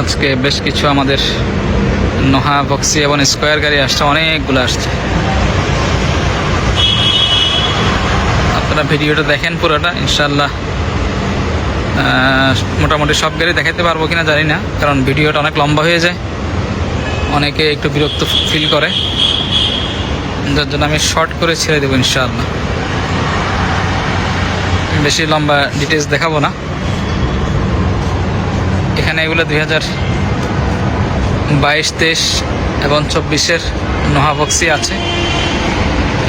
আজকে বেশ কিছু আমাদের নোহা বক্সি এবং স্কোয়ার গাড়ি আসছে, অনেকগুলো আসছে। আপনারা ভিডিওটা দেখেন পুরোটা ইনশাল্লাহ মোটামুটি সব গাড়ি দেখাতে পারব কিনা জানি না, কারণ ভিডিওটা অনেক লম্বা হয়ে যায়। অনেকে একটু বিরক্ত ফিল করে। যার জন্য আমি শর্ট করে ছেড়ে দেবো, ইনশাআল্লাহ। বেশি লম্বা ডিটেলস দেখাবো না। এখানে এগুলো দুই হাজার বাইশ, তেইশ এবং চব্বিশের নোহাবক্সি আছে।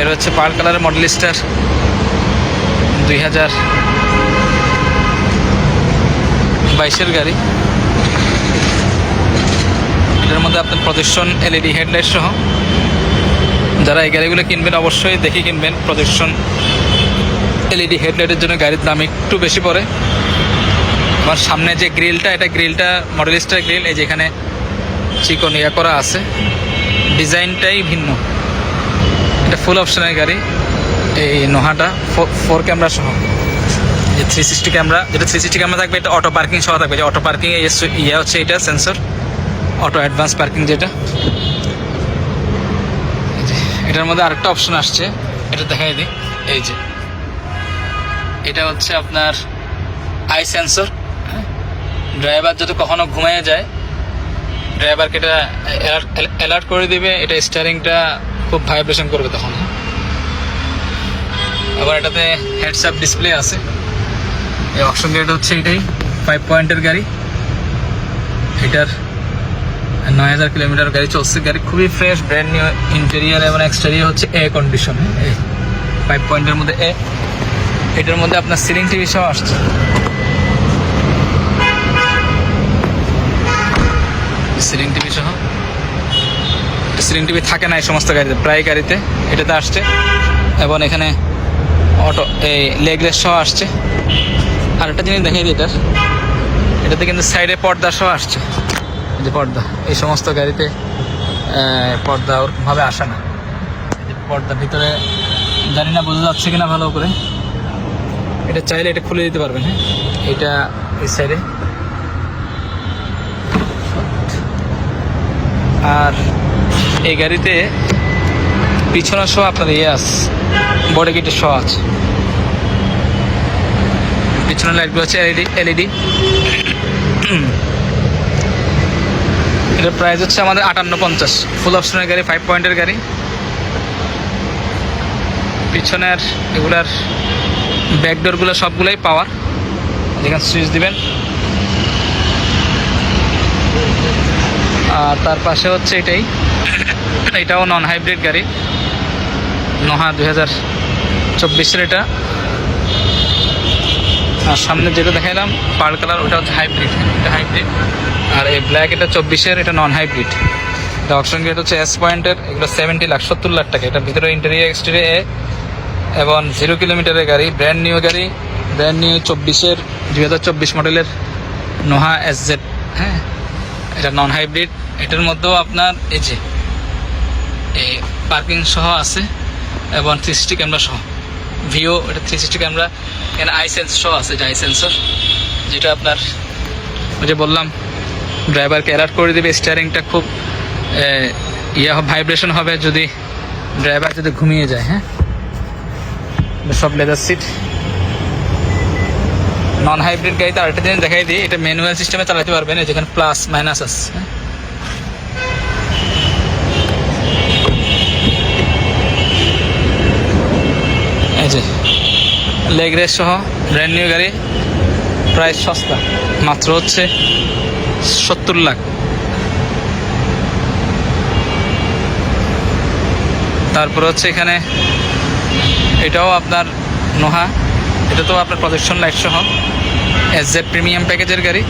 এর হচ্ছে পাল কালারের মডেল স্টার দুই হাজার বাইশের গাড়ি। এটার মধ্যে আপনার প্রদর্শন, এলইডি হেডলাইট সহ। যারা এই গাড়িগুলো কিনবেন অবশ্যই দেখে কিনবেন। প্রদর্শন, এলইডি হেডলাইটের জন্য গাড়ির দাম একটু বেশি পড়ে। আমার সামনে যে গ্রিলটা, এটা গ্রিলটা মডেল স্টার গ্রিল এই যেখানে চিকন ইয়া করা আছে। ডিজাইনটাই ভিন্ন। এটা ফুল অপশনের গাড়ি। এই নোহাটা ফোর ক্যামেরা সহ। যে থ্রি সিক্সটি ক্যামেরা যেটা থ্রি সিক্সটি ক্যামেরা থাকবে, এটা অটো পার্কিং সহ থাকবে। যে অটো পার্কিং ইয়ে হচ্ছে এটা সেন্সর অটো অ্যাডভান্স পার্কিং যেটা। এটার মধ্যে আরেকটা অপশন আসছে। এটা দেখাই দিই। এই যে। এটা হচ্ছে আপনার আই সেন্সর ড্রাইভার যদি কখনো ঘুমিয়ে যায় ড্রাইভারকে এটা অ্যালার্ট করে দিবে, এটা স্টারিংটা খুব ভাইব্রেশন করবে তখন। আবার এটাতে হেডস আপ ডিসপ্লে আছে। এই অপশন গাড়িটা হচ্ছে এটাই ফাইভ পয়েন্টের গাড়ি। এটার নয় হাজার কিলোমিটার গাড়ি চলছে। গাড়ি খুবই ফ্রেশ ব্র্যান্ড নিউ ইন্টেরিয়ার এবং এক্সটেরিয়ার হচ্ছে এ। কন্ডিশন ফাইভ পয়েন্টের মধ্যে এ, এটার মধ্যে আপনার সিলিং টিভি সহ আসছে। সিলিং টিভি সহ। সিলিং টিভি থাকে না এই সমস্ত গাড়িতে, প্রায় গাড়িতে। এটাতে আসছে। এবং এখানে অটো, এই লেগ রেস সহ আসছে। আর একটা জিনিস দেখাই দিই এটার। এটাতে কিন্তু সাইডে পর্দা সহ আসছে। যে পর্দা, এই সমস্ত গাড়িতে পর্দা ওরকমভাবে আসে না। পর্দা ভিতরে, জানি না বোঝা যাচ্ছে কিনা ভালো করে। এটা চাইলে এটা খুলে দিতে পারবেন হ্যাঁ? এটা এই সাইডে আর এই গাড়িতে পিছনের শো আপনার ইয়ে আছে, বডি গেটের শো আছে। পিছনের লাইটগুলো হচ্ছে এলইডি এলইডি। এটার প্রাইস হচ্ছে আমাদের আটান্ন পঞ্চাশ। ফুল অপশনের গাড়ি ফাইভ পয়েন্টের গাড়ি। পিছনের এগুলার ব্যাকডোরগুলো সবগুলোই পাওয়ার যেখানে সুইচ দিবেন আর তার পাশে হচ্ছে এটাই। এটাও নন হাইব্রিড গাড়ি। নহা দুই হাজার চব্বিশের এটা। আর সামনে যেটা দেখাইলাম পার কালার, ওটা হচ্ছে হাইব্রিড এটা হাইব্রিড আর এই ব্ল্যাক এটা চব্বিশের, এটা নন হাইব্রিড এটা অপশন গেট হচ্ছে এস পয়েন্টের এগুলো সেভেন্টি লাখ, সত্তর লাখ টাকা। এটা ভিতরে ইন্টেরিয়ার এক্সটেরিয়ার এবং জিরো কিলোমিটারের গাড়ি ব্র্যান্ড নিউ গাড়ি ব্র্যান্ড নিউ চব্বিশের, দুই হাজার চব্বিশ মডেলের নোহা এস জেড হ্যাঁ? এটা নন হাইব্রিড এটার মধ্যেও আপনার এই যে, এই পার্কিং সহ আছে, এবং থ্রি সিক্সটি ক্যামেরা সহ। ভিও এটা থ্রি সিক্সটি ক্যামেরা এখানে আই সেন্স সহ আছে যে আই সেন্সর যেটা আপনার, ওই যে বললাম ড্রাইভারকে অ্যালার্ট করে দেবে স্টিয়ারিংটা খুব ইয়ে ভাইব্রেশন হবে, যদি ড্রাইভার যদি ঘুমিয়ে যায় হ্যাঁ? সব লেদার সিট নন হাইব্রিড গাড়িতে আরেকটা জিনিস দেখাই দিই, এটা ম্যানুয়াল সিস্টেমে চালাতে পারবেন যেখানে প্লাস মাইনাস আছে? এই লেগ সহ ব্র্যান্ড নিউ গাড়ি প্রাইস সস্তা, মাত্র হচ্ছে সত্তর লাখ তারপর হচ্ছে এখানে, এটাও আপনার নোহা এটা তো আপনার প্রজেকশন লাইট সহ এস জেড প্রিমিয়াম প্যাকেজের গাড়ি।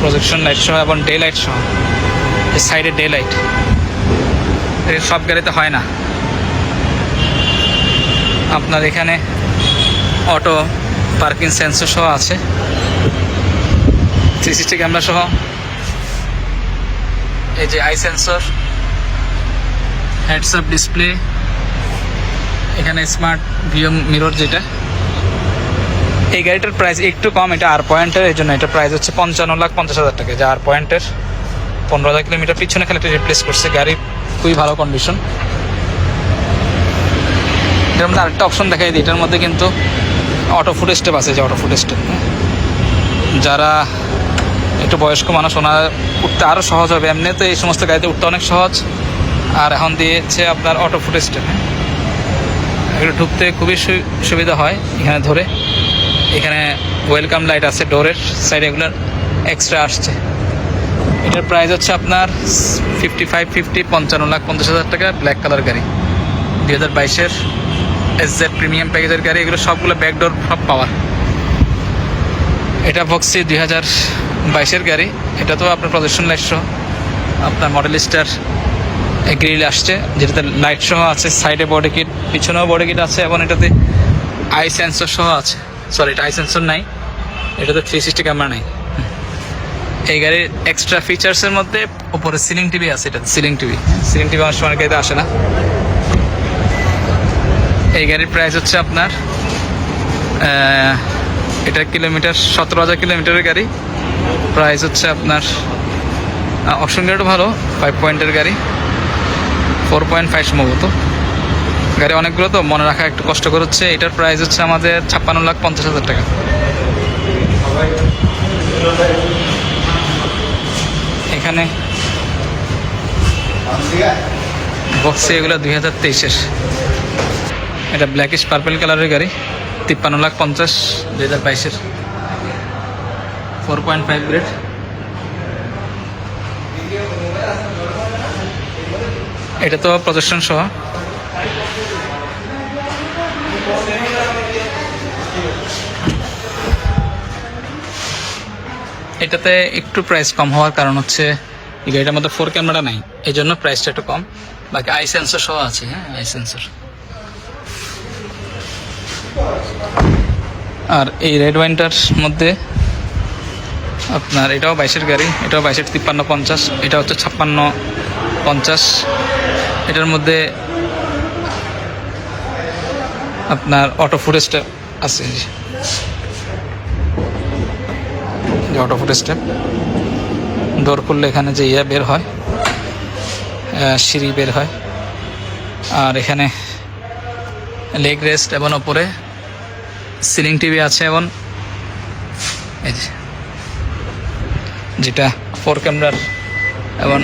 প্রজেকশন লাইট সহ এবং ডে লাইট সহ সাইডে ডে লাইট সব গাড়িতে হয় না। আপনার এখানে অটো পার্কিং সেন্সর সহ আছে। থ্রি সিক্সটি ক্যামেরা সহ। এই যে eye sensor heads up display এখানে স্মার্ট ভিও মিরর যেটা। এই গাড়িটার প্রাইস একটু কম, এটা আর পয়েন্টের এই জন্য এটা প্রাইস হচ্ছে পঞ্চান্ন লাখ পঞ্চাশ হাজার টাকা। যা আর পয়েন্টের পনেরো হাজার কিলোমিটার পিছনে খালি একটা রিপ্লেস করছে। গাড়ি খুবই ভালো কন্ডিশন এটার মধ্যে আরেকটা অপশন দেখাই দিই, এটার মধ্যে কিন্তু অটো ফুড স্টেপ আছে যে অটো ফুড স্টেপ যারা একটু বয়স্ক মানুষ, ওনার উঠতে আরও সহজ হবে। এমনিতে এই সমস্ত গাড়িতে উঠতে অনেক সহজ। আর এখন দিয়েছে আপনার অটো ফুড স্টেপ এগুলো ঢুকতে খুবই সুবিধা হয় এখানে ধরে। এখানে ওয়েলকাম লাইট আছে ডোরের সাইডে এগুলো এক্সট্রা আসছে। এটার প্রাইস হচ্ছে আপনার ফিফটি ফাইভ ফিফটি পঞ্চান্ন লাখ পঞ্চাশ হাজার টাকা ব্ল্যাক কালার গাড়ি। দুই হাজার বাইশের এস জেড প্রিমিয়াম প্যাকেজের গাড়ি, এগুলো সবগুলো ব্যাকডোর সব পাওয়ার এটা ভক্সি দুই হাজার বাইশের গাড়ি, এটা তো আপনার প্রদর্শন লাইট আপনার মডেল স্টার গ্রিল আসছে, যেটাতে লাইট সহ আছে সাইডে বডি কিট পিছনেও বডি কিট আছে, এবং এটাতে আই সেন্সর সহ আছে। সরি এটা আই সেন্সর নাই, এটাতে থ্রি সিক্সটি ক্যামেরা নাই। এই গাড়ির এক্সট্রা ফিচার্সের মধ্যে উপরে সিলিং টিভি আছে, এটা সিলিং টিভি সিলিং টিভি আমার সময় গাড়িতে আসে না। এই গাড়ির প্রাইস হচ্ছে আপনার এটা কিলোমিটার, সতেরো হাজার কিলোমিটারের গাড়ি। প্রাইস হচ্ছে আপনার অপশন গাড়িটা ভালো ফাইভ পয়েন্টের গাড়ি। ফোর পয়েন্ট ফাইভ সম্ভবত। গাড়ি অনেকগুলো তো, মনে রাখা একটু কষ্টকর হচ্ছে। এটার প্রাইস হচ্ছে আমাদের ছাপ্পান্ন লাখ পঞ্চাশ হাজার টাকা। এখানে বক্সে এগুলো দুই হাজার তেইশের। এটা ব্ল্যাকিশ পার্পেল কালারের গাড়ি, তিপ্পান্ন লাখ পঞ্চাশ, দুই হাজার বাইশের। ফোর পয়েন্ট ফাইভ গ্রেড এটা তো প্রদর্শন সহ। এটাতে একটু প্রাইস কম হওয়ার কারণ হচ্ছে, এই গাড়িটার মধ্যে ফোর ক্যামেরা নাই এই জন্য প্রাইসটা একটু কম। বাকি আই সেন্সর সহ আছে হ্যাঁ আই সেন্সর আর এই রেড ওয়াইনটার মধ্যে আপনার, এটাও বাইশের গাড়ি, এটাও বাইশের তিপ্পান্ন পঞ্চাশ, এটা হচ্ছে ছাপ্পান্ন পঞ্চাশ। এটার মধ্যে আপনার অটো ফুটেজটা আছে যে। অটো ফুট স্টেপ ডোর খুললে এখানে যে ইয়ে বের হয় সিঁড়ি বের হয়। আর এখানে লেগ রেস্ট এবং ওপরে সিলিং টিভি আছে এবং এই যে, যেটা ফোর ক্যামেরার এবং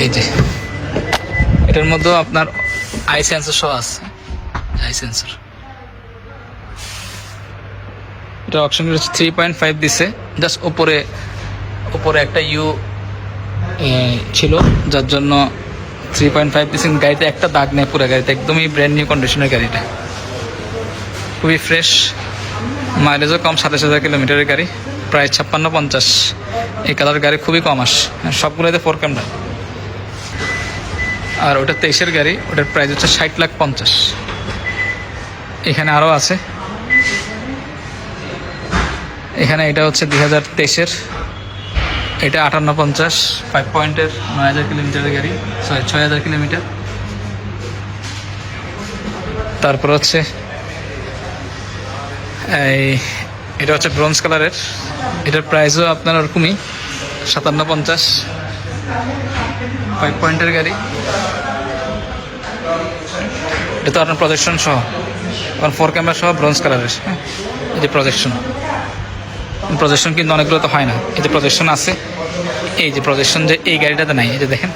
এই যে। এটার মধ্যেও আপনার আই সেন্সর সহ আছে। আই সেন্সর এটা অপশন হচ্ছে থ্রি পয়েন্ট ফাইভ দিছে। জাস্ট ওপরে ওপরে একটা ইউ ছিল, যার জন্য থ্রি পয়েন্ট ফাইভ দিছে। গাড়িতে একটা দাগ নেই পুরো গাড়িতে। একদমই ব্র্যান্ড নিউ কন্ডিশনের গাড়িটা। খুবই ফ্রেশ মাইলেজও কম, সাতাশ হাজার কিলোমিটারের গাড়ি। প্রায় ছাপ্পান্ন পঞ্চাশ। এই কালার গাড়ি খুবই কম আস সবগুলোতে ফোর ক্যামেরা আর ওটা তেইশের গাড়ি, ওটার প্রাইস হচ্ছে ষাট লাখ পঞ্চাশ। এখানে আরও আছে। এখানে এটা হচ্ছে দুই হাজার তেইশের। এটা আটান্ন পঞ্চাশ ফাইভ পয়েন্টের নয় হাজার কিলোমিটারের গাড়ি সরি ছয় হাজার কিলোমিটার তারপর হচ্ছে, এই, এটা হচ্ছে ব্রোঞ্জ কালারের এটার প্রাইসও আপনার ওরকমই, সাতান্ন পঞ্চাশ। ফাইভ পয়েন্টের গাড়ি। এটা তো আপনার প্রজেকশন সহ। কারণ ফোর ক্যামেরা সহ ব্রোঞ্জ কালারের হ্যাঁ এই যে প্রজেকশন প্রজেকশন কিন্তু অনেকগুলো তো হয় না। এই যে প্রজেকশন আছে, এই যে প্রজেকশন যে এই গাড়িটাতে নাই, এই যে দেখেন।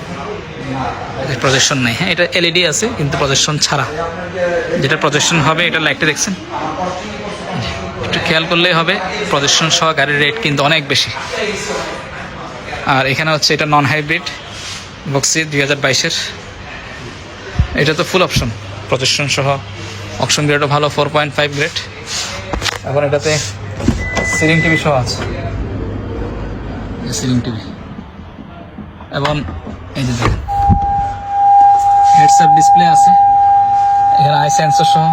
প্রজেকশন নেই। হ্যাঁ এটা এলইডি আছে, কিন্তু প্রজেকশন ছাড়া। যেটা প্রজেকশন হবে, এটা লাইটটা দেখছেন। একটু খেয়াল করলেই হবে প্রজেকশন সহ গাড়ির রেট কিন্তু অনেক বেশি। আর এখানে হচ্ছে এটা নন হাইব্রিড বক্সি দুই হাজার বাইশের। এটা তো ফুল অপশন প্রজেকশন সহ। অপশন গ্রেডও ভালো ফোর পয়েন্ট ফাইভ গ্রেড এখন এটাতে সিলিং টিভি সহ আছে। সিলিং টিভি এবং এই যে হেডসআপ ডিসপ্লে আছে। এখানে আই সেন্সর সহ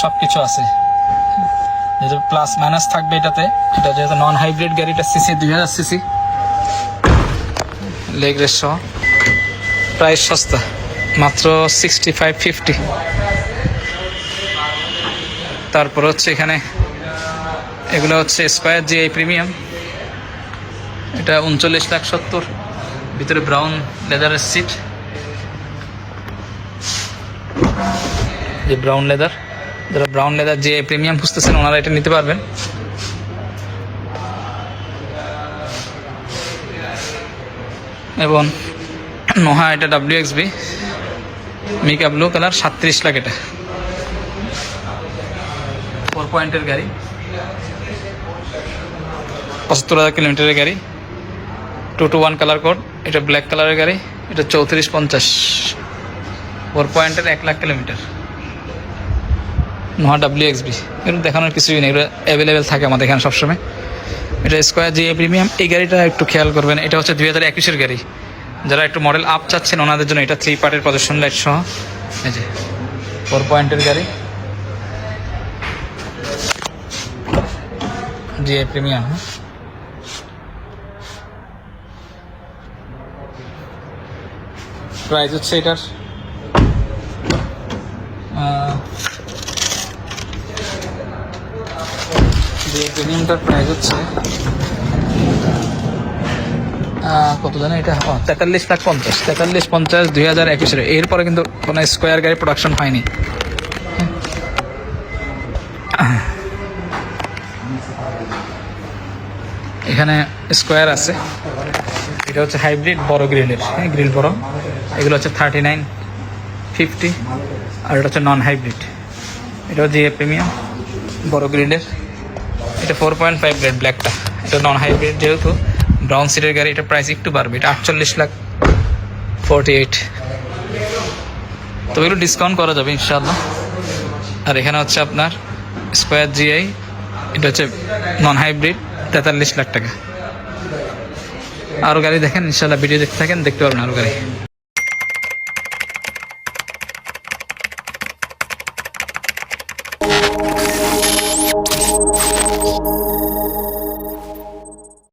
সব কিছু আছে। যেটা প্লাস মাইনাস থাকবে এটাতে, এটা যেহেতু নন হাইব্রিড গাড়িটা সিসি দুই হাজার সিসি লেগ রেস সহ প্রাইস সস্তা, মাত্র সিক্সটি ফাইভ ফিফটি তারপর হচ্ছে এখানে, এগুলো হচ্ছে স্কোয়ার জিআই প্রিমিয়াম এটা উনচল্লিশ লাখ সত্তর, ভিতরে ব্রাউন লেদারের সিট যে ব্রাউন লেদার যারা ব্রাউন লেদার যে প্রিমিয়াম খুঁজতেছেন, ওনারা এটা নিতে পারবেন। এবং নোহা, এটা W X B mica blue colour সাত্রিশ lakh এটা। ফোর পয়েন্টের গাড়ি। পঁচাত্তর হাজার কিলোমিটারের গাড়ি। Two two one colour code এটা ব্ল্যাক কালারের গাড়ি। এটা চৌত্রিশ পঞ্চাশ। ফোর পয়েন্টের এক lakh kilometre Noah W X B এগুলো দেখানোর কিছুই নেই। এগুলো অ্যাভেলেবেল থাকে আমাদের এখানে সবসময়। এটা স্কোয়ার জি প্রিমিয়াম এই গাড়িটা একটু খেয়াল করবেন, এটা হচ্ছে দুই হাজার একুশের গাড়ি। যারা একটু মডেল আপ চাচ্ছেন, ওনাদের জন্য এটা থ্রি পার্টের প্রদর্শন লাইট সহ। এই যে ফোর পয়েন্টের গাড়ি। জি প্রিমিয়াম প্রাইস হচ্ছে এটার যে প্রিমিয়ামটার প্রাইস হচ্ছে কত জানে এটা? তেতাল্লিশ লাখ পঞ্চাশ। তেতাল্লিশ পঞ্চাশ দুই হাজার একুশের। এরপরে কিন্তু কোনো স্কোয়ার গাড়ি প্রোডাকশন হয়নি। এখানে স্কোয়ার আছে। এটা হচ্ছে হাইব্রিড বড় গ্রিলের হ্যাঁ গ্রিল বড়। এগুলো হচ্ছে থার্টি নাইন ফিফটি আর এটা হচ্ছে নন হাইব্রিড এটা হচ্ছে প্রিমিয়াম বড় গ্রিলের এটা ফোর পয়েন্ট ফাইভ গ্রেড ব্ল্যাকটা এটা নন হাইব্রিড যেহেতু ব্রাউন সিটের গাড়ি, এটা প্রাইস একটু বাড়বে। এটা আটচল্লিশ লাখ ফোরটি এইট তো এগুলো ডিসকাউন্ট করা যাবে ইনশাল্লাহ আর এখানে হচ্ছে আপনার স্কোয়ার জিআই এটা হচ্ছে নন হাইব্রিড তেতাল্লিশ লাখ টাকা। আরও গাড়ি দেখেন ইনশাল্লাহ ভিডিও দেখতে থাকেন, দেখতে পারবেন আরও গাড়ি।